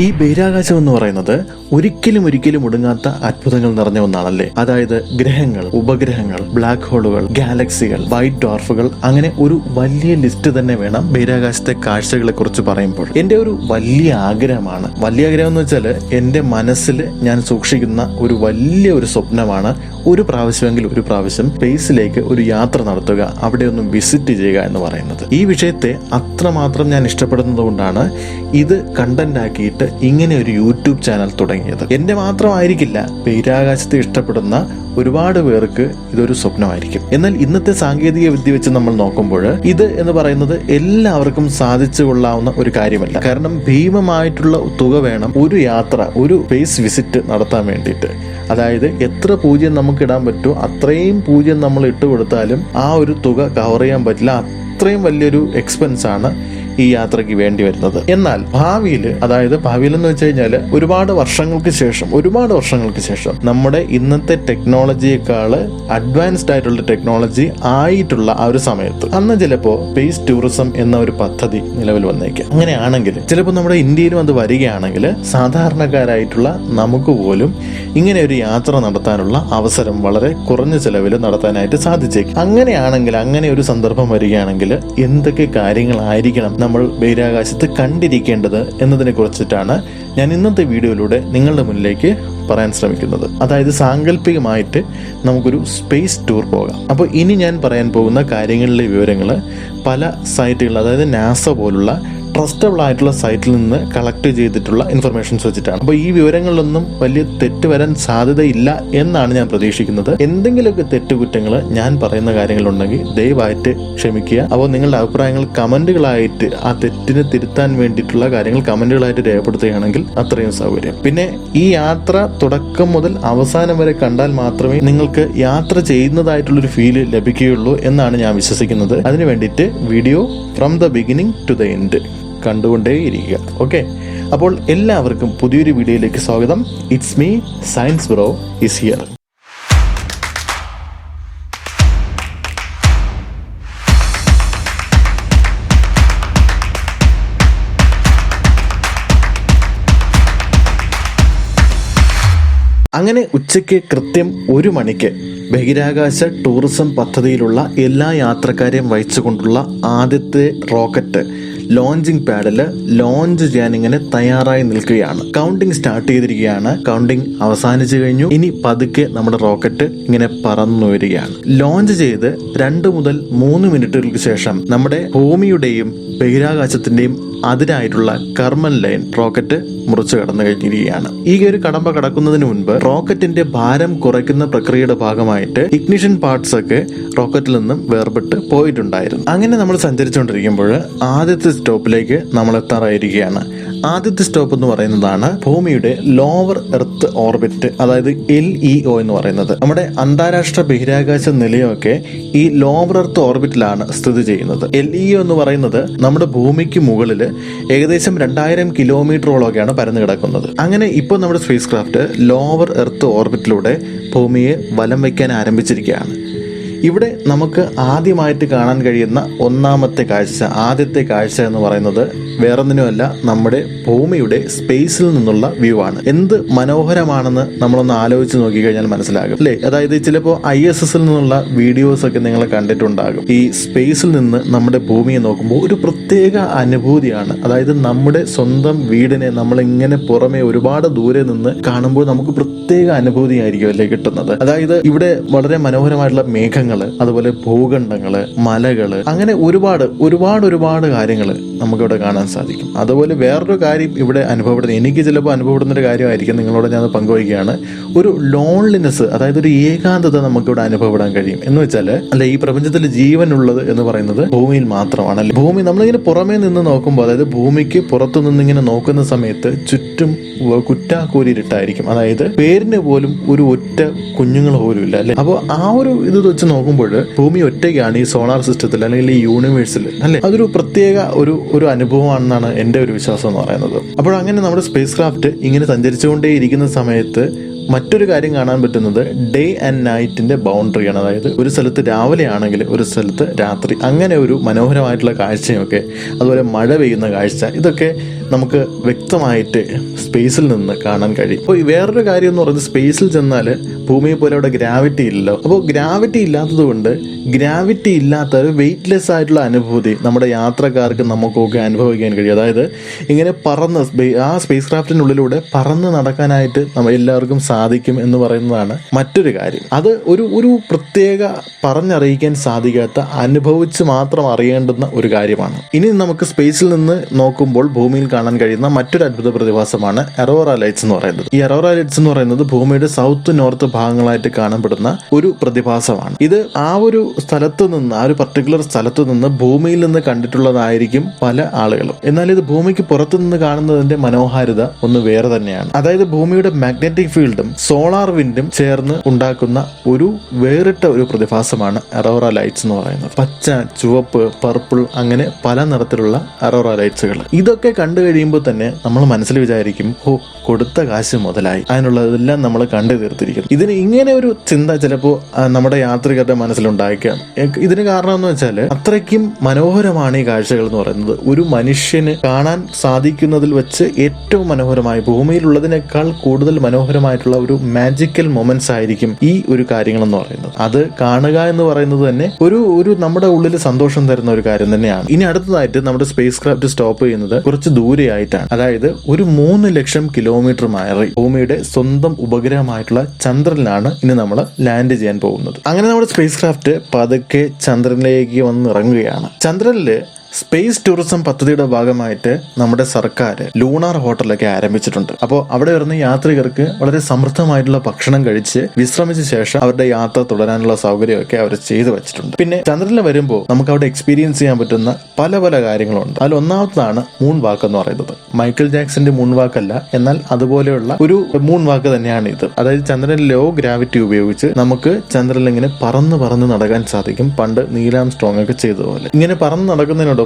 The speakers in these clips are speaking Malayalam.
ഈ ബഹിരാകാശം എന്ന് പറയുന്നത് ഒരിക്കലും ഒരിക്കലും ഒടുങ്ങാത്ത അത്ഭുതങ്ങൾ നിറഞ്ഞ ഒന്നാണല്ലേ? അതായത് ഗ്രഹങ്ങൾ ഉപഗ്രഹങ്ങൾ ബ്ലാക്ക് ഹോളുകൾ ഗാലക്സികൾ വൈറ്റ് ഡോർഫുകൾ അങ്ങനെ ഒരു വലിയ ലിസ്റ്റ് തന്നെ വേണം ബഹിരാകാശത്തെ കാഴ്ചകളെ കുറിച്ച് പറയുമ്പോൾ. എന്റെ ഒരു വലിയ ആഗ്രഹമാണ്. വലിയ ആഗ്രഹം എന്ന് വെച്ചാൽ എന്റെ മനസ്സിൽ ഞാൻ സൂക്ഷിക്കുന്ന ഒരു വലിയ ഒരു സ്വപ്നമാണ് ഒരു പ്രാവശ്യമെങ്കിൽ ഒരു പ്രാവശ്യം സ്പേസിലേക്ക് ഒരു യാത്ര നടത്തുക അവിടെ ഒന്ന് വിസിറ്റ് ചെയ്യുക എന്ന് പറയുന്നത്. ഈ വിഷയത്തെ അത്രമാത്രം ഞാൻ ഇഷ്ടപ്പെടുന്നത് കൊണ്ടാണ് ഇത് കണ്ടന്റ് ആക്കിയിട്ട് ഇങ്ങനെ ഒരു യൂട്യൂബ് ചാനൽ തുടങ്ങിയത്. എന്റെ മാത്രമായിരിക്കില്ല ബഹിരാകാശത്തെ ഇഷ്ടപ്പെടുന്ന ഒരുപാട് പേർക്ക് ഇതൊരു സ്വപ്നമായിരിക്കും. എന്നാൽ ഇന്നത്തെ സാങ്കേതിക വിദ്യ വെച്ച് നമ്മൾ നോക്കുമ്പോൾ ഇത് എന്ന് പറയുന്നത് എല്ലാവർക്കും സാധിച്ചു കൊള്ളാവുന്ന ഒരു കാര്യമല്ല. കാരണം ഭീമമായിട്ടുള്ള തുക വേണം ഒരു യാത്ര ഒരു സ്പേസ് വിസിറ്റ് നടത്താൻ വേണ്ടിയിട്ട്. അതായത് എത്ര പൂജ്യം നമുക്ക് ഇടാൻ പറ്റുമോ അത്രയും പൂജ്യം നമ്മൾ ഇട്ട് കൊടുത്താലും ആ ഒരു തുക കവർ ചെയ്യാൻ പറ്റില്ല. അത്രയും വലിയൊരു എക്സ്പെൻസ് ആണ് ഈ യാത്രയ്ക്ക് വേണ്ടി വരുന്നത്. എന്നാൽ ഭാവിയിൽ അതായത് ഭാവിയിൽ എന്ന് വെച്ച് കഴിഞ്ഞാൽ ഒരുപാട് വർഷങ്ങൾക്ക് ശേഷം ഒരുപാട് വർഷങ്ങൾക്ക് ശേഷം നമ്മുടെ ഇന്നത്തെ ടെക്നോളജിയേക്കാൾ അഡ്വാൻസ്ഡ് ആയിട്ടുള്ള ടെക്നോളജി ആയിട്ടുള്ള ആ ഒരു സമയത്ത് അന്ന് ചിലപ്പോ സ്പേസ് ടൂറിസം എന്ന ഒരു പദ്ധതി നിലവിൽ വന്നേക്കാം. അങ്ങനെയാണെങ്കിൽ ചിലപ്പോൾ നമ്മുടെ ഇന്ത്യയിലും അത് വരികയാണെങ്കിൽ സാധാരണക്കാരായിട്ടുള്ള നമുക്ക് പോലും ഇങ്ങനെ ഒരു യാത്ര നടത്താനുള്ള അവസരം വളരെ കുറഞ്ഞ ചിലവിൽ നടത്താനായിട്ട് സാധിച്ചേക്കും. അങ്ങനെയാണെങ്കിൽ അങ്ങനെ ഒരു സന്ദർഭം വരികയാണെങ്കിൽ എന്തൊക്കെ കാര്യങ്ങളായിരിക്കണം നമ്മൾ ബഹിരാകാശത്ത് കണ്ടിരിക്കേണ്ടത് എന്നതിനെ കുറിച്ചിട്ടാണ് ഞാൻ ഇന്നത്തെ വീഡിയോയിലൂടെ നിങ്ങളുടെ മുന്നിലേക്ക് പറയാൻ ശ്രമിക്കുന്നത്. അതായത് സാങ്കല്പികമായിട്ട് നമുക്കൊരു സ്പേസ് ടൂർ പോകാം. അപ്പോൾ ഇനി ഞാൻ പറയാൻ പോകുന്ന കാര്യങ്ങളിലെ വിവരങ്ങൾ പല സൈറ്റുകൾ അതായത് നാസ പോലുള്ള ട്രസ്റ്റബിൾ ആയിട്ടുള്ള സൈറ്റിൽ നിന്ന് കളക്ട് ചെയ്തിട്ടുള്ള ഇൻഫർമേഷൻസ് വെച്ചിട്ടാണ്. അപ്പോൾ ഈ വിവരങ്ങളിലൊന്നും വലിയ തെറ്റ് വരാൻ സാധ്യതയില്ല എന്നാണ് ഞാൻ പ്രതീക്ഷിക്കുന്നത്. എന്തെങ്കിലുമൊക്കെ തെറ്റുകുറ്റങ്ങൾ ഞാൻ പറയുന്ന കാര്യങ്ങളുണ്ടെങ്കിൽ ദയവായിട്ട് ക്ഷമിക്കുക. അപ്പോൾ നിങ്ങളുടെ അഭിപ്രായങ്ങൾ കമന്റുകളായിട്ട് ആ തെറ്റിനെ തിരുത്താൻ വേണ്ടിയിട്ടുള്ള കാര്യങ്ങൾ കമന്റുകളായിട്ട് രേഖപ്പെടുത്തുകയാണെങ്കിൽ അത്രയും സൗകര്യം. പിന്നെ ഈ യാത്ര തുടക്കം മുതൽ അവസാനം വരെ കണ്ടാൽ മാത്രമേ നിങ്ങൾക്ക് യാത്ര ചെയ്യുന്നതായിട്ടുള്ളൊരു ഫീൽ ലഭിക്കുകയുള്ളൂ എന്നാണ് ഞാൻ വിശ്വസിക്കുന്നത്. അതിനു വേണ്ടിയിട്ട് video from the beginning to the end കണ്ടുകൊണ്ടേയിരിക്കുക. Okay അപ്പോൾ എല്ലാവർക്കും പുതിയൊരു വീഡിയോയിലേക്ക് സ്വാഗതം. It's me science bro is here അങ്ങനെ ഉച്ചയ്ക്ക് കൃത്യം ഒരു മണിക്ക് ബഹിരാകാശ ടൂറിസം പദ്ധതിയിലുള്ള എല്ലാ യാത്രക്കാരെയും വഹിച്ചുകൊണ്ടുള്ള ആദ്യത്തെ റോക്കറ്റ് ലോഞ്ചിങ് പാഡിൽ ലോഞ്ച് ചെയ്യാൻ ഇങ്ങനെ തയ്യാറായി നിൽക്കുകയാണ്. കൗണ്ടിങ് സ്റ്റാർട്ട് ചെയ്തിരിക്കുകയാണ്. കൗണ്ടിങ് അവസാനിച്ചു കഴിഞ്ഞു. ഇനി പതുക്കെ നമ്മുടെ റോക്കറ്റ് ഇങ്ങനെ പറന്നു വരികയാണ്. ലോഞ്ച് ചെയ്ത് രണ്ട് മുതൽ മൂന്ന് മിനിറ്റുകൾക്ക് ശേഷം നമ്മുടെ ഭൂമിയുടെയും ബഹിരാകാശത്തിന്റെയും അതിനായിട്ടുള്ള കർമ്മൻ ലൈൻ റോക്കറ്റ് മുറിച്ചു കടന്നു കഴിഞ്ഞിരിക്കുകയാണ്. ഈ ഒരു കടമ്പ കടക്കുന്നതിന് മുൻപ് റോക്കറ്റിന്റെ ഭാരം കുറയ്ക്കുന്ന പ്രക്രിയയുടെ ഭാഗമായിട്ട് ഇഗ്നിഷൻ പാർട്സ് ഒക്കെ റോക്കറ്റിൽ നിന്നും വേർപെട്ട് പോയിട്ടുണ്ടായിരുന്നു. അങ്ങനെ നമ്മൾ സഞ്ചരിച്ചുകൊണ്ടിരിക്കുമ്പോൾ ആദ്യത്തെ സ്റ്റോപ്പിലേക്ക് നമ്മൾ എത്താറായിരിക്കുകയാണ്. ആദ്യത്തെ സ്റ്റോപ്പ് എന്ന് പറയുന്നതാണ് ഭൂമിയുടെ ലോവർ എർത്ത് ഓർബിറ്റ് അതായത് എൽ ഇ ഒ എന്ന് പറയുന്നത്. നമ്മുടെ അന്താരാഷ്ട്ര ബഹിരാകാശ നിലയമൊക്കെ ഈ ലോവർ എർത്ത് ഓർബിറ്റിലാണ് സ്ഥിതി ചെയ്യുന്നത്. എൽ ഇ ഒ എന്ന് പറയുന്നത് നമ്മുടെ ഭൂമിക്ക് മുകളിൽ ഏകദേശം രണ്ടായിരം കിലോമീറ്ററോളമൊക്കെയാണ് പരന്നു കിടക്കുന്നത്. അങ്ങനെ ഇപ്പോൾ നമ്മുടെ സ്പേസ് ക്രാഫ്റ്റ് ലോവർ എർത്ത് ഓർബിറ്റിലൂടെ ഭൂമിയെ വലം വയ്ക്കാൻ ആരംഭിച്ചിരിക്കുകയാണ്. ഇവിടെ നമുക്ക് ആദ്യമായിട്ട് കാണാൻ കഴിയുന്ന ഒന്നാമത്തെ കാഴ്ച ആദ്യത്തെ കാഴ്ച എന്ന് പറയുന്നത് വേറൊന്നിനുമല്ല നമ്മുടെ ഭൂമിയുടെ സ്പേസിൽ നിന്നുള്ള വ്യൂ ആണ്. എന്ത് മനോഹരമാണെന്ന് നമ്മളൊന്ന് ആലോചിച്ച് നോക്കിക്കഴിഞ്ഞാൽ മനസ്സിലാകും അല്ലേ? അതായത് ചിലപ്പോൾ ഐ എസ് എസിൽ നിന്നുള്ള വീഡിയോസ് ഒക്കെ നിങ്ങൾ കണ്ടിട്ടുണ്ടാകും. ഈ സ്പേസിൽ നിന്ന് നമ്മുടെ ഭൂമിയെ നോക്കുമ്പോൾ ഒരു പ്രത്യേക അനുഭൂതിയാണ്. അതായത് നമ്മുടെ സ്വന്തം വീടിനെ നമ്മൾ ഇങ്ങനെ പുറമെ ഒരുപാട് ദൂരെ നിന്ന് കാണുമ്പോൾ നമുക്ക് പ്രത്യേക അനുഭൂതിയായിരിക്കും അല്ലേ കിട്ടുന്നത്. അതായത് ഇവിടെ വളരെ മനോഹരമായിട്ടുള്ള മേഘങ്ങൾ അതുപോലെ ഭൂഖണ്ഡങ്ങൾ മലകൾ അങ്ങനെ ഒരുപാട് ഒരുപാട് ഒരുപാട് കാര്യങ്ങൾ നമുക്കിവിടെ കാണാൻ സാധിക്കും. അതുപോലെ വേറൊരു കാര്യം ഇവിടെ അനുഭവപ്പെടുന്നത് എനിക്ക് ചിലപ്പോൾ അനുഭവപ്പെടുന്ന ഒരു കാര്യമായിരിക്കും നിങ്ങളോട് ഞാൻ പങ്കുവയ്ക്കുകയാണ്. ഒരു ലോൺലിനെസ് അതായത് ഒരു ഏകാന്തത നമുക്കിവിടെ അനുഭവപ്പെടാൻ കഴിയും. എന്ന് വെച്ചാൽ അല്ല ഈ പ്രപഞ്ചത്തിൽ ജീവൻ ഉള്ളത് എന്ന് പറയുന്നത് ഭൂമിയിൽ മാത്രമാണ്. അല്ലെ ഭൂമി നമ്മളിങ്ങനെ പുറമേ നിന്ന് നോക്കുമ്പോൾ അതായത് ഭൂമിക്ക് പുറത്തു നിന്നിങ്ങനെ നോക്കുന്ന സമയത്ത് ചുറ്റും കുറ്റാക്കൂരിട്ടായിരിക്കും അതായത് പേരിന് പോലും ഒരു ഒറ്റ കുഞ്ഞുങ്ങൾ പോലും ഇല്ല അല്ലെ? അപ്പോൾ ആ ഒരു ഇത് വെച്ച് നോക്കുമ്പോൾ ഭൂമി ഒറ്റയ്ക്കാണ് ഈ സോളാർ സിസ്റ്റത്തിൽ അല്ലെങ്കിൽ ഈ യൂണിവേഴ്സിൽ അല്ലെ? അതൊരു പ്രത്യേക ഒരു ഒരു അനുഭവമാണെന്നാണ് എന്റെ ഒരു വിശ്വാസം എന്ന് പറയുന്നത്. അപ്പോൾ അങ്ങനെ നമ്മുടെ സ്പേസ് ക്രാഫ്റ്റ് ഇങ്ങനെ സഞ്ചരിച്ചുകൊണ്ടേ ഇരിക്കുന്ന സമയത്ത് മറ്റൊരു കാര്യം കാണാൻ പറ്റുന്നത് ഡേ ആൻഡ് നൈറ്റിന്റെ ബൗണ്ടറിയാണ് അതായത് ഒരു സ്ഥലത്ത് രാവിലെ ആണെങ്കിൽ ഒരു സ്ഥലത്ത് രാത്രി. അങ്ങനെ ഒരു മനോഹരമായിട്ടുള്ള കാഴ്ചയൊക്കെ അതുപോലെ മഴ പെയ്യുന്ന കാഴ്ച ഇതൊക്കെ നമുക്ക് വ്യക്തമായിട്ട് സ്പേസിൽ നിന്ന് കാണാൻ കഴിയും. അപ്പോൾ വേറൊരു കാര്യം എന്ന് പറയുന്നത് സ്പേസിൽ ചെന്നാൽ ഭൂമിയെ പോലെ അവിടെ ഗ്രാവിറ്റി ഇല്ലല്ലോ അപ്പോൾ ഗ്രാവിറ്റി ഇല്ലാത്തത് കൊണ്ട് ഗ്രാവിറ്റി ഇല്ലാത്ത ഒരു വെയിറ്റ്ലെസ് ആയിട്ടുള്ള അനുഭൂതി നമ്മുടെ യാത്രക്കാർക്ക് നമുക്കൊക്കെ അനുഭവിക്കാൻ കഴിയും. അതായത് ഇങ്ങനെ പറന്ന് ആ സ്പേസ് ക്രാഫ്റ്റിനുള്ളിലൂടെ പറന്ന് നടക്കാനായിട്ട് നമ്മൾ എല്ലാവർക്കും സാധിക്കും എന്ന് പറയുന്നതാണ് മറ്റൊരു കാര്യം. അത് ഒരു ഒരു പ്രത്യേക പറഞ്ഞറിയിക്കാൻ സാധിക്കാത്ത അനുഭവിച്ച് മാത്രം അറിയേണ്ടുന്ന ഒരു കാര്യമാണ്. ഇനി നമുക്ക് സ്പേസിൽ നിന്ന് നോക്കുമ്പോൾ ഭൂമിയിൽ കാണാൻ കഴിയുന്ന മറ്റൊരു അത്ഭുത പ്രതിഭാസമാണ് എറോറ ലൈറ്റ്സ് എന്ന് പറയുന്നത്. ഈ എറോറ ലൈറ്റ്സ് എന്ന് പറയുന്നത് ഭൂമിയുടെ സൗത്ത് നോർത്ത് ഭാഗങ്ങളായിട്ട് കാണപ്പെടുന്ന ഒരു പ്രതിഭാസമാണ്. ഇത് ആ ഒരു സ്ഥലത്ത് നിന്ന് ആ ഒരു പർട്ടിക്കുലർ സ്ഥലത്ത് നിന്ന് ഭൂമിയിൽ നിന്ന് കണ്ടിട്ടുള്ളതായിരിക്കും പല ആളുകളും. എന്നാൽ ഇത് ഭൂമിക്ക് പുറത്തു നിന്ന് കാണുന്നതിന്റെ മനോഹാരിത ഒന്ന് വേറെ തന്നെയാണ്. അതായത് ഭൂമിയുടെ മാഗ്നറ്റിക് ഫീൽഡും സോളാർ വിൻഡും ചേർന്ന് ഉണ്ടാക്കുന്ന ഒരു വേറിട്ട ഒരു പ്രതിഭാസമാണ് അറോറ ലൈറ്റ്സ് എന്ന് പറയുന്നത്. പച്ച ചുവപ്പ് പർപ്പിൾ അങ്ങനെ പല നിറത്തിലുള്ള അറോറ ലൈറ്റ്സുകൾ. ഇതൊക്കെ കണ്ടു കഴിയുമ്പോൾ തന്നെ നമ്മൾ മനസ്സിൽ വിചാരിക്കും ഓ കൊടുത്ത കാശ് മുതലായി. അതിനുള്ളതെല്ലാം നമ്മൾ കണ്ടു തീർത്തിരിക്കുന്നു. ഇതിന് ഇങ്ങനെ ഒരു ചിന്ത ചിലപ്പോൾ നമ്മുടെ യാത്രികരുടെ മനസ്സിലുണ്ടായേക്കാം ഇതിന് കാരണം എന്ന് വെച്ചാൽ അത്രയ്ക്കും മനോഹരമാണ് ഈ കാഴ്ചകൾ എന്ന് പറയുന്നത്. ഒരു മനുഷ്യന് കാണാൻ സാധിക്കുന്നതിൽ വെച്ച് ഏറ്റവും മനോഹരമായി ഭൂമിയിലുള്ളതിനേക്കാൾ കൂടുതൽ മനോഹരമായിട്ടുള്ള ഒരു മാജിക്കൽ മൊമെന്റ്സ് ആയിരിക്കും ഈ ഒരു കാര്യങ്ങൾ എന്ന് പറയുന്നത്. അത് കാണുക എന്ന് പറയുന്നത് തന്നെ ഒരു ഒരു നമ്മുടെ ഉള്ളിൽ സന്തോഷം തരുന്ന ഒരു കാര്യം തന്നെയാണ്. ഇനി അടുത്തതായിട്ട് നമ്മുടെ സ്പേസ് ക്രാഫ്റ്റ് സ്റ്റോപ്പ് ചെയ്യുന്നത് കുറച്ച് ദൂരെയായിട്ടാണ്. അതായത് ഒരു മൂന്ന് ലക്ഷം കിലോമീറ്റർ മാറി ഭൂമിയുടെ സ്വന്തം ഉപഗ്രഹമായിട്ടുള്ള ചന്ദ്രനിലാണ് ഇനി നമ്മൾ ലാൻഡ് ചെയ്യാൻ പോകുന്നത്. അങ്ങനെ നമ്മുടെ സ്പേസ് ക്രാഫ്റ്റ് പതുക്കെ ചന്ദ്രനിലേക്ക് വന്ന് ഇറങ്ങുകയാണ്. ചന്ദ്രനിൽ സ്പേസ് ടൂറിസം പദ്ധതിയുടെ ഭാഗമായിട്ട് നമ്മുടെ സർക്കാർ ലൂണാർ ഹോട്ടലൊക്കെ ആരംഭിച്ചിട്ടുണ്ട്. അപ്പോൾ അവിടെ വരുന്ന യാത്രികർക്ക് വളരെ സമൃദ്ധമായിട്ടുള്ള ഭക്ഷണം കഴിച്ച് വിശ്രമിച്ച ശേഷം അവരുടെ യാത്ര തുടരാനുള്ള സൗകര്യമൊക്കെ അവർ ചെയ്തു വെച്ചിട്ടുണ്ട്. പിന്നെ ചന്ദ്രനിൽ വരുമ്പോൾ നമുക്ക് അവിടെ എക്സ്പീരിയൻസ് ചെയ്യാൻ പറ്റുന്ന പല പല കാര്യങ്ങളുണ്ട്. അതിൽ ഒന്നാമതാണ് മൂൺ വാക്ക് എന്ന് പറയുന്നത്. മൈക്കിൾ ജാക്സന്റെ മൂൺ വാക്കല്ല എന്നാൽ അതുപോലെയുള്ള ഒരു മൂൺ വാക്ക് തന്നെയാണ് ഇത്. അതായത് ചന്ദ്രൻ ലോ ഗ്രാവിറ്റി ഉപയോഗിച്ച് നമുക്ക് ചന്ദ്രനിൽ ഇങ്ങനെ പറന്ന് പറന്ന് നടക്കാൻ സാധിക്കും. പണ്ട് നീലാം സ്ട്രോങ് ഒക്കെ ചെയ്തതുപോലെ. ഇങ്ങനെ പറന്ന്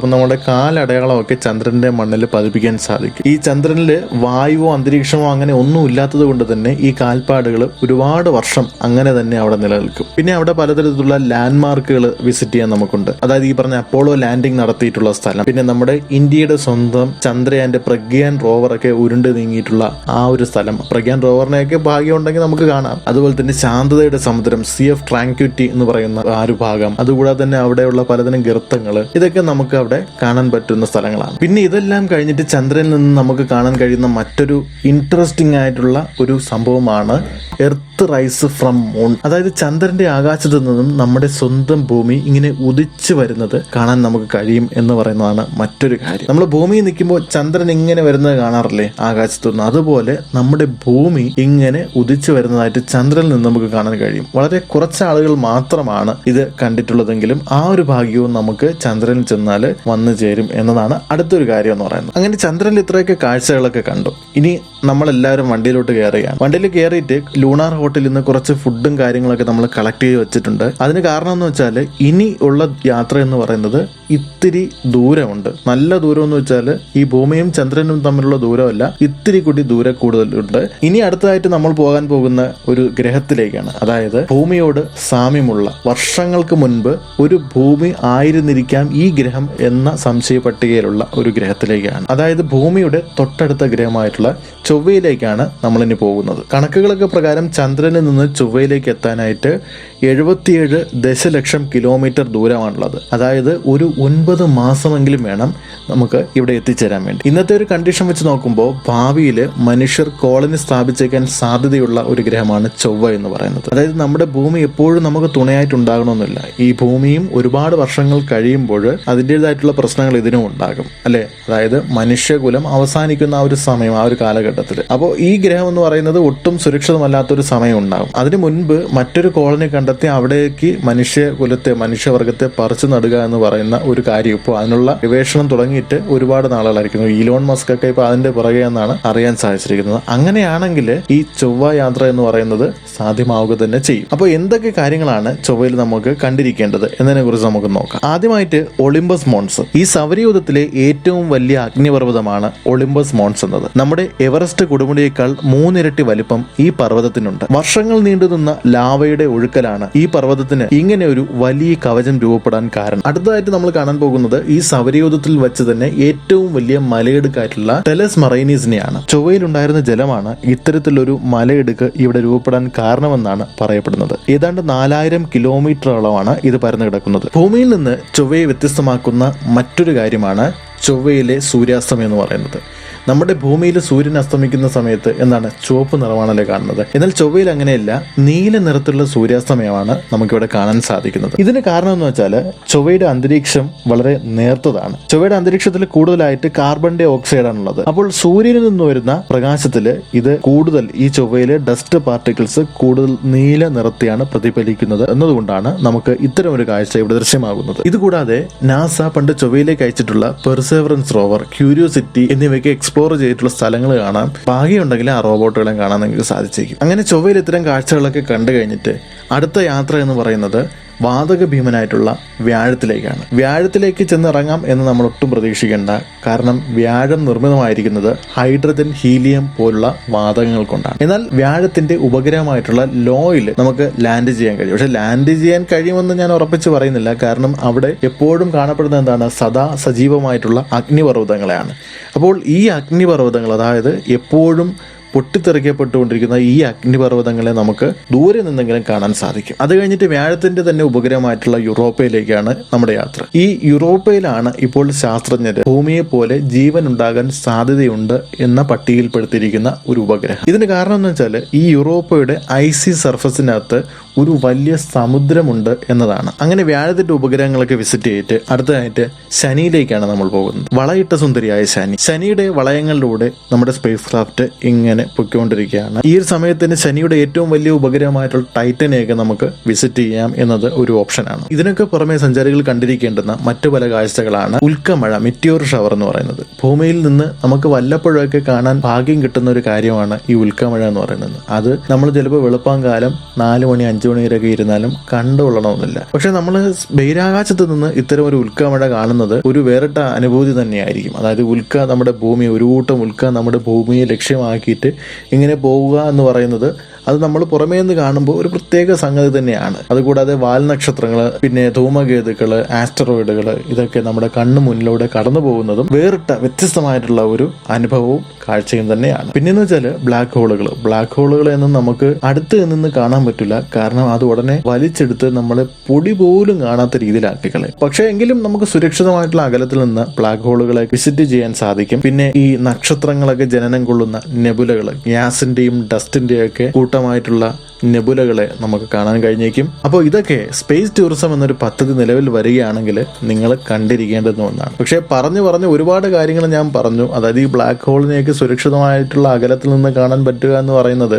നടക്കുന്നതിനോടൊപ്പം നമ്മുടെ കാലടയാളമൊക്കെ ചന്ദ്രന്റെ മണ്ണിൽ പതിപ്പിക്കാൻ സാധിക്കും. ഈ ചന്ദ്രനിൽ വായുവോ അന്തരീക്ഷമോ അങ്ങനെ ഒന്നും ഇല്ലാത്തത് കൊണ്ട് തന്നെ ഈ കാൽപ്പാടുകൾ ഒരുപാട് വർഷം അങ്ങനെ തന്നെ അവിടെ നിലനിൽക്കും. പിന്നെ അവിടെ പലതരത്തിലുള്ള ലാൻഡ് മാർക്കുകൾ വിസിറ്റ് ചെയ്യാൻ നമുക്കുണ്ട്. അതായത് ഈ പറഞ്ഞ അപ്പോളോ ലാൻഡിംഗ് നടത്തിയിട്ടുള്ള സ്ഥലം. പിന്നെ നമ്മുടെ ഇന്ത്യയുടെ സ്വന്തം ചന്ദ്രയാന്റെ പ്രഗ്യാൻ റോവറൊക്കെ ഉരുണ്ട് നീങ്ങിയിട്ടുള്ള ആ ഒരു സ്ഥലം. പ്രഗ്യാൻ റോവറിനെയൊക്കെ ഭാഗ്യം ഉണ്ടെങ്കിൽ നമുക്ക് കാണാം. അതുപോലെ തന്നെ ശാന്തതയുടെ സമുദ്രം സി എഫ് ട്രാങ്ക്യൂറ്റി എന്ന് പറയുന്ന ആ ഒരു ഭാഗം. അതുകൂടാതെ തന്നെ അവിടെയുള്ള പലതരം ഗർത്തങ്ങൾ ഇതൊക്കെ നമുക്ക് അവിടെ കാണാൻ പറ്റുന്ന സ്ഥലങ്ങളാണ്. പിന്നെ ഇതെല്ലാം കഴിഞ്ഞിട്ട് ചന്ദ്രനിൽ നിന്ന് നമുക്ക് കാണാൻ കഴിയുന്ന മറ്റൊരു ഇൻട്രസ്റ്റിംഗ് ആയിട്ടുള്ള ഒരു സംഭവമാണ് എർത്ത് റൈസ് ഫ്രം മൂൺ അതായത് ചന്ദ്രന്റെ ആകാശത്ത് നിന്നും നമ്മുടെ സ്വന്തം ഭൂമി ഇങ്ങനെ ഉദിച്ചു വരുന്നത് കാണാൻ നമുക്ക് കഴിയും എന്ന് പറയുന്നതാണ് മറ്റൊരു കാര്യം. നമ്മൾ ഭൂമിയിൽ നിൽക്കുമ്പോൾ ചന്ദ്രൻ ഇങ്ങനെ വരുന്നത് കാണാറില്ലേ? ആകാശത്ത് നിന്ന്. അതുപോലെ നമ്മുടെ ഭൂമി ഇങ്ങനെ ഉദിച്ചു വരുന്നതായിട്ട് ചന്ദ്രനിൽ നിന്ന് നമുക്ക് കാണാൻ കഴിയും. വളരെ കുറച്ച് ആളുകൾ മാത്രമാണ് ഇത് കണ്ടിട്ടുള്ളതെങ്കിലും ആ ഒരു ഭാഗ്യവും നമുക്ക് ചന്ദ്രനിൽ ചെന്നാൽ വന്നു ചേരും എന്നതാണ് അടുത്തൊരു കാര്യം എന്ന് പറയുന്നത്. അങ്ങനെ ചന്ദ്രനിൽ ഇത്രയൊക്കെ കാഴ്ചകളൊക്കെ കണ്ടു. ഇനി നമ്മളെല്ലാവരും വണ്ടിയിലോട്ട് കയറുകയാണ്. വണ്ടിയിൽ കയറിയിട്ട് ലൂണാർ ഹോട്ടലിൽ നിന്ന് കുറച്ച് ഫുഡും കാര്യങ്ങളൊക്കെ നമ്മൾ കളക്ട് ചെയ്ത് വെച്ചിട്ടുണ്ട്. അതിന് കാരണം എന്ന് വെച്ചാൽ ഇനി ഉള്ള യാത്ര എന്ന് പറയുന്നത് ഇത്തിരി ദൂരമുണ്ട്. നല്ല ദൂരം എന്ന് വെച്ചാൽ ഈ ഭൂമിയും ചന്ദ്രനും തമ്മിലുള്ള ദൂരമല്ല ഇത്തിരി കൂടി ദൂരം കൂടുതലുണ്ട്. ഇനി അടുത്തതായിട്ട് നമ്മൾ പോകാൻ പോകുന്ന ഒരു ഗ്രഹത്തിലേക്കാണ്. അതായത് ഭൂമിയോട് സാമ്യമുള്ള വർഷങ്ങൾക്ക് മുൻപ് ഒരു ഭൂമി ആയിരുന്നിരിക്കാം ഈ ഗ്രഹം എന്ന സംശയ പട്ടികയിലുള്ള ഒരു ഗ്രഹത്തിലേക്കാണ്. അതായത് ഭൂമിയുടെ തൊട്ടടുത്ത ഗ്രഹമായിട്ടുള്ള ചൊവ്വയിലേക്കാണ് നമ്മളിനി പോകുന്നത്. കണക്കുകളൊക്കെ പ്രകാരം ചന്ദ്രനിൽ നിന്ന് ചൊവ്വയിലേക്ക് എത്താനായിട്ട് എഴുപത്തിയേഴ് ദശലക്ഷം കിലോമീറ്റർ ദൂരമാണുള്ളത്. അതായത് ഒരു ഒൻപത് മാസമെങ്കിലും വേണം നമുക്ക് ഇവിടെ എത്തിച്ചേരാൻ വേണ്ടി. ഇന്നത്തെ ഒരു കണ്ടീഷൻ വെച്ച് നോക്കുമ്പോൾ ഭാവിയിൽ മനുഷ്യർ കോളനി സ്ഥാപിച്ചേക്കാൻ സാധ്യതയുള്ള ഒരു ഗ്രഹമാണ് ചൊവ്വ എന്ന് പറയുന്നത്. അതായത് നമ്മുടെ ഭൂമി എപ്പോഴും നമുക്ക് തുണയായിട്ട് തുണയായിട്ടുണ്ടാകണമെന്നില്ല. ഈ ഭൂമിയും ഒരുപാട് വർഷങ്ങൾ കഴിയുമ്പോൾ അതിന്റെതായിട്ടുള്ള പ്രശ്നങ്ങൾ ഇതിനും ഉണ്ടാകും. അല്ലെ? അതായത് മനുഷ്യകുലം അവസാനിക്കുന്ന ആ ഒരു സമയം ആ ഒരു കാലഘട്ടത്തിൽ അപ്പോൾ ഈ ഗ്രഹം എന്ന് പറയുന്നത് ഒട്ടും സുരക്ഷിതമല്ലാത്തൊരു സമയം ഉണ്ടാകും. അതിനു മുൻപ് മറ്റൊരു കോളനി കണ്ടെത്തി അവിടേക്ക് മനുഷ്യകുലത്തെ മനുഷ്യവർഗത്തെ പറിച്ചു നടുക എന്ന് പറയുന്ന ഒരു കാര്യം. ഇപ്പോൾ അതിനുള്ള ഗവേഷണം തുടങ്ങിയിട്ട് ഒരുപാട് നാളുകളായിരിക്കുന്നു. ഈലോൺ മസ്ക് ഒക്കെ ഇപ്പോൾ അതിന്റെ പുറകെ എന്നാണ് അറിയാൻ സാധിച്ചിരിക്കുന്നത്. അങ്ങനെയാണെങ്കിൽ ഈ ചൊവ്വ യാത്ര എന്ന് പറയുന്നത് സാധ്യമാവുക തന്നെ ചെയ്യും. അപ്പോൾ എന്തൊക്കെ കാര്യങ്ങളാണ് ചൊവ്വയിൽ നമുക്ക് കണ്ടിരിക്കേണ്ടത് എന്നതിനെ കുറിച്ച് നമുക്ക് നോക്കാം. ആദ്യമായിട്ട് ഒളിമ്പസ് മോൺസ്. ഈ സൗരയൂഥത്തിലെ ഏറ്റവും വലിയ അഗ്നിപർവതമാണ് ഒളിമ്പസ് മോൺസ് എന്നത്. നമ്മുടെ എവറസ്റ്റ് കൊടുമുടിയേക്കാൾ മൂന്നിരട്ടി വലിപ്പം ഈ പർവതത്തിനുണ്ട്. വർഷങ്ങൾ നീണ്ടുനിന്ന ലാവയുടെ ഒഴുക്കലാണ് ഈ പർവതത്തിന് ഇങ്ങനെ ഒരു വലിയ കവചം രൂപപ്പെടാൻ കാരണം. അടുത്തതായിട്ട് നമ്മൾ കാണാൻ പോകുന്നത് ഈ സൗരയൂഥത്തിൽ വെച്ച് തന്നെ ഏറ്റവും വലിയ മലയിടുക്കായിട്ടുള്ള ടെലസ് മറൈനീസിനെയാണ് ചൊവ്വയിലുണ്ടായിരുന്ന ജലമാണ് ഇത്തരത്തിലൊരു മലയിടുക്ക് ഇവിടെ രൂപപ്പെടാൻ കാരണമെന്നാണ് പറയപ്പെടുന്നത്. ഏതാണ്ട് നാലായിരം കിലോമീറ്ററോളമാണ് ഇത് പരന്നു കിടക്കുന്നത്. ഭൂമിയിൽ നിന്ന് ചൊവ്വയെ വ്യത്യസ്തമാക്കുന്ന മറ്റൊരു കാര്യമാണ് ചൊവ്വയിലെ സൂര്യാസ്തമയം എന്ന് പറയുന്നത്. നമ്മുടെ ഭൂമിയിൽ സൂര്യൻ അസ്തമിക്കുന്ന സമയത്ത് എന്താണ് ചുവപ്പ് നിറമാണല്ലേ കാണുന്നത്. എന്നാൽ ചൊവ്വയിൽ അങ്ങനെയല്ല നീല നിറത്തിലുള്ള സൂര്യാസ്തമയമാണ് നമുക്കിവിടെ കാണാൻ സാധിക്കുന്നത്. ഇതിന് കാരണം എന്ന് വെച്ചാൽ ചൊവ്വയുടെ അന്തരീക്ഷം വളരെ നേർത്തതാണ്. ചൊവ്വയുടെ അന്തരീക്ഷത്തിൽ കൂടുതലായിട്ട് കാർബൺ ഡൈ ഓക്സൈഡ് ആണുള്ളത്. അപ്പോൾ സൂര്യനിൽ നിന്ന് വരുന്ന പ്രകാശത്തിൽ ഇത് കൂടുതൽ ഈ ചൊവ്വയിലെ ഡസ്റ്റ് പാർട്ടിക്കിൾസ് കൂടുതൽ നീല നിറത്തെയാണ് പ്രതിഫലിക്കുന്നത് എന്നതുകൊണ്ടാണ് നമുക്ക് ഇത്തരം ഒരു കാഴ്ച ഇവിടെ ദൃശ്യമാകുന്നത്. ഇതുകൂടാതെ നാസ പണ്ട് ചൊവ്വയിലേക്ക് അയച്ചിട്ടുള്ള പെർസെവറൻസ് റോവർ ക്യൂരിയോസിറ്റി എന്നിവയ്ക്ക് എക്സ്പ്ലോർ ചെയ്തിട്ടുള്ള സ്ഥലങ്ങൾ കാണാം. ഭാഗ്യമുണ്ടെങ്കിൽ ആ റോബോട്ടുകളെ കാണാൻ നിങ്ങൾക്ക് സാധിച്ചേക്കും. അങ്ങനെ ചൊവ്വയിൽ ഇത്തരം കാഴ്ചകളൊക്കെ കണ്ടു കഴിഞ്ഞിട്ട് അടുത്ത യാത്ര എന്ന് പറയുന്നത് വാതക ഭീമനായിട്ടുള്ള വ്യാഴത്തിലേക്കാണ്. വ്യാഴത്തിലേക്ക് ചെന്നിറങ്ങാം എന്ന് നമ്മൾ ഒട്ടും പ്രതീക്ഷിക്കേണ്ട. കാരണം വ്യാഴം നിർമ്മിതമായിരിക്കുന്നത് ഹൈഡ്രജൻ ഹീലിയം പോലുള്ള വാതകങ്ങൾ കൊണ്ടാണ്. എന്നാൽ വ്യാഴത്തിന്റെ ഉപഗ്രഹമായിട്ടുള്ള ലോയിൽ നമുക്ക് ലാൻഡ് ചെയ്യാൻ കഴിയും. പക്ഷെ ലാൻഡ് ചെയ്യാൻ കഴിയുമെന്ന് ഞാൻ ഉറപ്പിച്ച് പറയുന്നില്ല. കാരണം അവിടെ എപ്പോഴും കാണപ്പെടുന്ന എന്താണ്? സദാ സജീവമായിട്ടുള്ള അഗ്നിപർവതങ്ങളെയാണ്. അപ്പോൾ ഈ അഗ്നിപർവതങ്ങൾ അതായത് എപ്പോഴും പൊട്ടിത്തെറിക്കപ്പെട്ടുകൊണ്ടിരിക്കുന്ന ഈ അഗ്നിപർവതങ്ങളെ നമുക്ക് ദൂരെ നിന്നെങ്കിലും കാണാൻ സാധിക്കും. അത് കഴിഞ്ഞിട്ട് വ്യാഴത്തിന്റെ തന്നെ ഉപഗ്രഹമായിട്ടുള്ള യൂറോപ്പയിലേക്കാണ് നമ്മുടെ യാത്ര. ഈ യൂറോപ്പയിലാണ് ഇപ്പോൾ ശാസ്ത്രജ്ഞർ ഭൂമിയെ പോലെ ജീവൻ ഉണ്ടാകാൻ സാധ്യതയുണ്ട് എന്ന പട്ടികയിൽപ്പെടുത്തിയിരിക്കുന്ന ഒരു ഉപഗ്രഹം. ഇതിന് കാരണം എന്ന് വെച്ചാൽ ഈ യൂറോപ്പയുടെ ഐസി സർഫസിനകത്ത് ഒരു വലിയ സമുദ്രമുണ്ട് എന്നതാണ്. അങ്ങനെ വ്യാഴത്തിന്റെ ഉപഗ്രഹങ്ങളൊക്കെ വിസിറ്റ് ചെയ്തിട്ട് അടുത്തതായിട്ട് ശനിയിലേക്കാണ് നമ്മൾ പോകുന്നത്. വളയിട്ട സുന്ദരിയായ ശനി. ശനിയുടെ വളയങ്ങളിലൂടെ നമ്മുടെ സ്പേസ് ക്രാഫ്റ്റ് ഇങ്ങനെ പൊയ്ക്കൊണ്ടിരിക്കുകയാണ്. ഈ ഒരു സമയത്തിന് ശനിയുടെ ഏറ്റവും വലിയ ഉപഗ്രഹമായിട്ടുള്ള ടൈറ്റനെയൊക്കെ നമുക്ക് വിസിറ്റ് ചെയ്യാം എന്നത് ഒരു ഓപ്ഷനാണ് ഇതിനൊക്കെ പുറമെ സഞ്ചാരികൾ കണ്ടിരിക്കേണ്ടുന്ന മറ്റു പല കാഴ്ചകളാണ് ഉൽക്കമഴ മെറ്റിയോർ ഷവർ എന്ന് പറയുന്നത്. ഭൂമിയിൽ നിന്ന് നമുക്ക് വല്ലപ്പോഴൊക്കെ കാണാൻ ഭാഗ്യം കിട്ടുന്ന ഒരു കാര്യമാണ് ഈ ഉൽക്കമഴ എന്ന് പറയുന്നത്. അത് നമ്മൾ ചിലപ്പോൾ വെളുപ്പാങ്കാലം നാല് മണി അഞ്ചു മണി വരെയൊക്കെ ഇരുന്നാലും കണ്ടുകൊള്ളണമെന്നില്ല. പക്ഷെ നമ്മൾ ബഹിരാകാശത്ത് നിന്ന് ഇത്തരം ഒരു ഉൽക്കമഴ കാണുന്നത് ഒരു വേറിട്ട അനുഭൂതി തന്നെയായിരിക്കും. അതായത് ഉൽക്ക നമ്മുടെ ഭൂമി ഒരു കൂട്ടം ഉൽക്ക നമ്മുടെ ഭൂമിയെ ലക്ഷ്യമാക്കിയിട്ട് ഇങ്ങനെ പോവുക എന്ന് പറയുന്നത് അത് നമ്മൾ പുറമേ നിന്ന് കാണുമ്പോൾ ഒരു പ്രത്യേക സംഗതി തന്നെയാണ്. അതുകൂടാതെ വാൽനക്ഷത്രങ്ങൾ പിന്നെ ധൂമകേതുക്കൾ ആസ്റ്ററോയിഡുകൾ ഇതൊക്കെ നമ്മുടെ കണ്ണു മുന്നിലൂടെ കടന്നു പോകുന്നതും വേറിട്ട വ്യത്യസ്തമായിട്ടുള്ള ഒരു അനുഭവവും കാഴ്ചയും തന്നെയാണ്. പിന്നെന്ന് വെച്ചാൽ ബ്ലാക്ക് ഹോളുകൾ ബ്ലാക്ക് ഹോളുകൾ എന്നും നമുക്ക് അടുത്ത് നിന്ന് കാണാൻ പറ്റില്ല. കാരണം അത് ഉടനെ വലിച്ചെടുത്ത് നമ്മളെ പൊടി പോലും കാണാത്ത രീതിയിലാക്കിക്കളെ പക്ഷേ എങ്കിലും നമുക്ക് സുരക്ഷിതമായിട്ടുള്ള അകലത്തിൽ നിന്ന് ബ്ലാക്ക് ഹോളുകളെ വിസിറ്റ് ചെയ്യാൻ സാധിക്കും. പിന്നെ ഈ നക്ഷത്രങ്ങളൊക്കെ ജനനം കൊള്ളുന്ന നെബുലകൾ ഗ്യാസിന്റെയും ഡസ്റ്റിന്റെയും ഒക്കെ കൂട്ടമായിട്ടുള്ള നെബുലകളെ നമുക്ക് കാണാൻ കഴിഞ്ഞേക്കും. അപ്പോൾ ഇതൊക്കെ സ്പേസ് ടൂറിസം എന്നൊരു പദ്ധതി നിലവിൽ വരികയാണെങ്കിൽ നിങ്ങൾ കണ്ടിരിക്കേണ്ടുന്ന ഒന്നാണ്. പക്ഷേ പറഞ്ഞു പറഞ്ഞ് ഒരുപാട് കാര്യങ്ങൾ ഞാൻ പറഞ്ഞു. അതായത് ഈ ബ്ലാക്ക് ഹോളിനെയൊക്കെ സുരക്ഷിതമായിട്ടുള്ള അകലത്തിൽ നിന്ന് കാണാൻ പറ്റുക എന്ന് പറയുന്നത്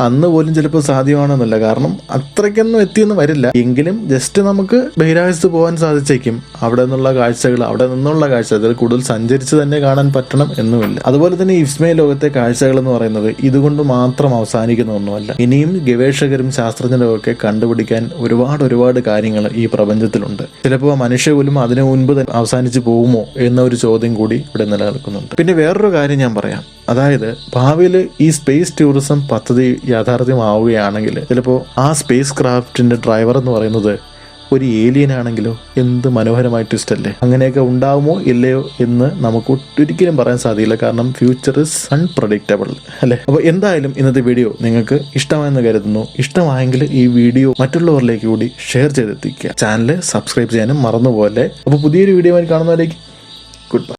അന്ന് പോലും ചിലപ്പോൾ സാധ്യമാണെന്നില്ല. കാരണം അത്രയ്ക്കൊന്നും എത്തിയെന്ന് വരില്ല. എങ്കിലും ജസ്റ്റ് നമുക്ക് ബഹിരാകാശത്ത് പോകാൻ സാധിച്ചേക്കും. അവിടെ നിന്നുള്ള കാഴ്ചകൾ അവിടെ നിന്നുള്ള കാഴ്ച അതിൽ കൂടുതൽ സഞ്ചരിച്ച് തന്നെ കാണാൻ പറ്റണം എന്നുമില്ല. അതുപോലെ തന്നെ ഇസ്മയ ലോകത്തെ കാഴ്ചകൾ എന്ന് പറയുന്നത് ഇതുകൊണ്ട് മാത്രം അവസാനിക്കുന്ന ഒന്നുമല്ല ഇനിയും ഗവേഷകരും ശാസ്ത്രജ്ഞരും ഒക്കെ കണ്ടുപിടിക്കാൻ ഒരുപാട് ഒരുപാട് കാര്യങ്ങൾ ഈ പ്രപഞ്ചത്തിലുണ്ട്. ചിലപ്പോൾ മനുഷ്യ പോലും അതിനു മുൻപ് തന്നെ അവസാനിച്ചു പോകുമോ എന്ന ഒരു ചോദ്യം കൂടി ഇവിടെ നിലനിൽക്കുന്നുണ്ട്. പിന്നെ വേറൊരു കാര്യം ഞാൻ പറയാം. അതായത് ഭാവിയിൽ ഈ സ്പേസ് ടൂറിസം പദ്ധതി യാഥാർത്ഥ്യമാവുകയാണെങ്കിൽ ചിലപ്പോൾ ആ സ്പേസ് ക്രാഫ്റ്റിന്റെ ഡ്രൈവർ എന്ന് പറയുന്നത് ഒരു ഏലിയൻ ആണെങ്കിലോ എന്ത് മനോഹരമായ ട്വിസ്റ്റ് അല്ലേ? അങ്ങനെയൊക്കെ ഉണ്ടാവുമോ ഇല്ലയോ എന്ന് നമുക്ക് ഒരിക്കലും പറയാൻ സാധിക്കില്ല കാരണം ഫ്യൂച്ചർ ഇസ് അൺപ്രഡിക്റ്റബിൾ അല്ലേ? അപ്പോൾ എന്തായാലും ഇന്നത്തെ വീഡിയോ നിങ്ങൾക്ക് ഇഷ്ടമായെന്ന് കരുതുന്നു. ഇഷ്ടമായെങ്കിൽ ഈ വീഡിയോ മറ്റുള്ളവരിലേക്ക് കൂടി ഷെയർ ചെയ്തെത്തിക്കുക. ചാനൽ സബ്സ്ക്രൈബ് ചെയ്യാനും മറന്നുപോലെ അപ്പോൾ പുതിയൊരു വീഡിയോ കാണുന്നവരേക്ക് ഗുഡ് ബൈ